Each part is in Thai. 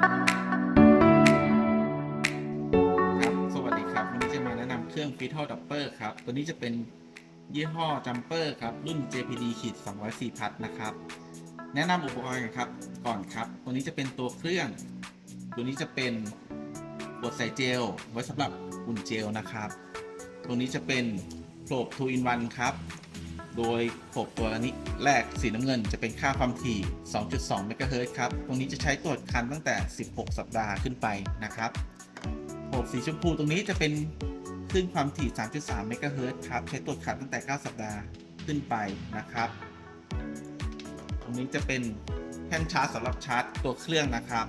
ครับ สวัสดีครับ วันนี้จะมาแนะนำเครื่องฟิทเทิลดับเปอร์ครับ ตัวนี้จะเป็นยี่ห้อจัมเปอร์ครับ รุ่น JPD ขีด204พัทนะครับ แนะนำอุปกรณ์กันครับ ก่อนครับ ตัวนี้จะเป็นตัวเครื่อง ตัวนี้จะเป็นบดใส่เจล ไว้สำหรับอุ่นเจลนะครับตรงนี้จะเป็นโปรบทูอินวันครับ โดยโผล่ตัวนี้แรกสีน้ำเงินจะเป็นค่าความถี่ 2.2 เมกะเฮิรตซ์ครับ ตรงนี้จะใช้ตรวจคันตั้งแต่ 16 สัปดาห์ขึ้นไปนะครับโผล่สีชมพูตรงนี้จะเป็นคลื่นความถี่ 3.3 เมกะเฮิรตซ์ครับ ใช้ตรวจคันตั้งแต่ 9 สัปดาห์ขึ้นไปนะครับ ตรงนี้จะเป็นแท่นชาร์จสำหรับชาร์จตัวเครื่องนะครับ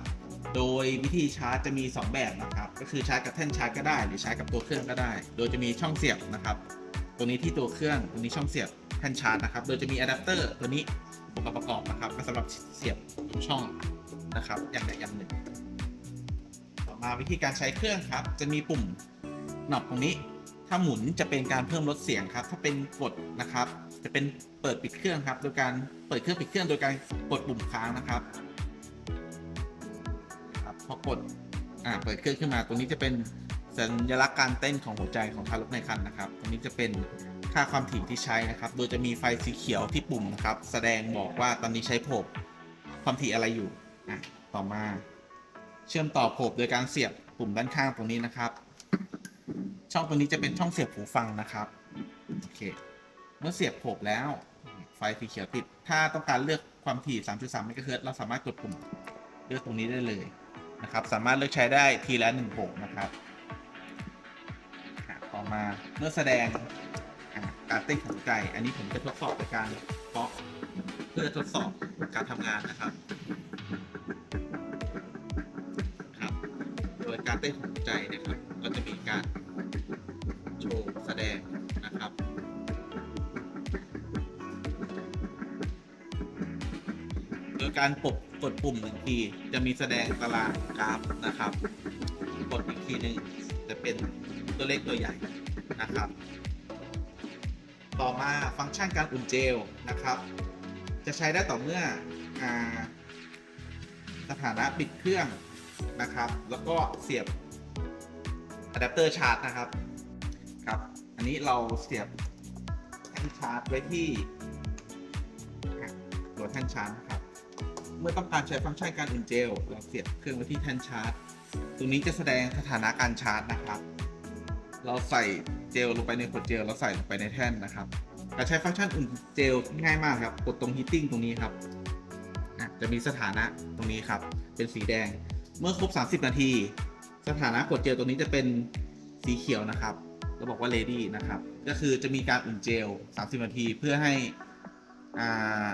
โดยวิธีชาร์จจะมี 2 แบบนะครับ ก็คือชาร์จกับแท่นชาร์จก็ได้ หรือชาร์จกับตัวเครื่องก็ได้ โดยจะมีช่องเสียบนะครับ ตัวนี้ที่ตัวเครื่องตัวนี้ช่องเสียบ แท่นชาร์จนะครับ โดยจะมีอะแดปเตอร์ตัวนี้อุปรณ์ประกอบนะครับสำหรับเสียบช่องนะครับ อย่างใดอย่างหนึ่ง ต่อมาวิธีการใช้เครื่องครับ จะมีปุ่มหนอบตรงนี้ ถ้าหมุนจะเป็นการเพิ่มลดเสียงครับ ถ้าเป็นกดนะครับ จะเป็นเปิดปิดเครื่องครับ โดยการเปิดเครื่องปิดเครื่อง โดยการกดปุ่มค้างนะครับครับพอกดอ่าเปิดเครื่องขึ้นมา ตรงนี้จะเป็นสัญลักษณ์การเต้นของหัวใจของทารกในครรภ์นะครับ ตรงนี้จะเป็น ค่าความถี่ที่ใช้นะครับ โดยจะมีไฟสีเขียวที่ปุ่มนะครับ แสดงบอกว่าตอนนี้ใช้โผบความถี่อะไรอยู่อะต่อมา เชื่อมต่อโผบโดยการเสียบปุ่มด้านข้างตรงนี้นะครับ ช่องตรงนี้จะเป็นช่องเสียบหูฟังนะครับโอเคเมื่อเสียบโผบแล้ว ไฟสีเขียวติด ถ้าต้องการเลือกความถี่ 3.3เมกะเฮิรตซ์เราสามารถกดปุ่มเลือกตรงนี้ได้เลยนะครับ สามารถเลือกใช้ได้ทีละหนึ่งโผงนะครับต่อมาเมื่อแสดง การเต้นของหัวใจ อันนี้ผมจะทดสอบในการเคาะเพื่อทดสอบการทำงานนะครับครับ โดยการเต้นของหัวใจนะครับ ก็จะมีการโชว์แสดงนะครับโดยการปบกดปุ่มหนึ่งทีจะมีแสดงตารางกราฟนะครับ กดอีกทีหนึ่งจะเป็นตัวเลขตัวใหญ่นะครับ ต่อมาฟังก์ชันการอุ่นเจลนะครับ จะใช้ได้ต่อเมื่ออสถานะปิดเครื่องนะครับ แล้วก็เสียบอะแดปเตอร์ชาร์จนะครับครับ อันนี้เราเสียบแท่นชาร์จไว้ที่ตัวแท่นชาร์จนะครับ เมื่อต้องการใช้ฟังก์ชันการอุ่นเจลเราเสียบเครื่องไว้ที่แท่นชาร์จ ตรงนี้จะแสดงสถานะการชาร์จนะครับ เราใส่เจลลงไปในขวดเจลแล้วใส่ลงไปในแท่นนะครับ การใช้ฟังก์ชันอุ่นเจลง่ายมากครับ กดตรง heating ตรงนี้ครับจะมีสถานะตรงนี้ครับ เป็นสีแดง เมื่อครบ 30 นาที สถานะกดเจลตรงนี้จะเป็นสีเขียวนะครับแล้วบอกว่า ready นะครับ ก็คือจะมีการอุ่นเจล 30 นาทีเพื่อให้อ่า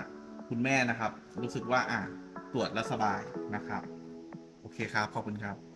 คุณแม่นะครับ รู้สึกว่าอะตรวจแล้วสบายนะครับ โอเคครับ ขอบคุณครับ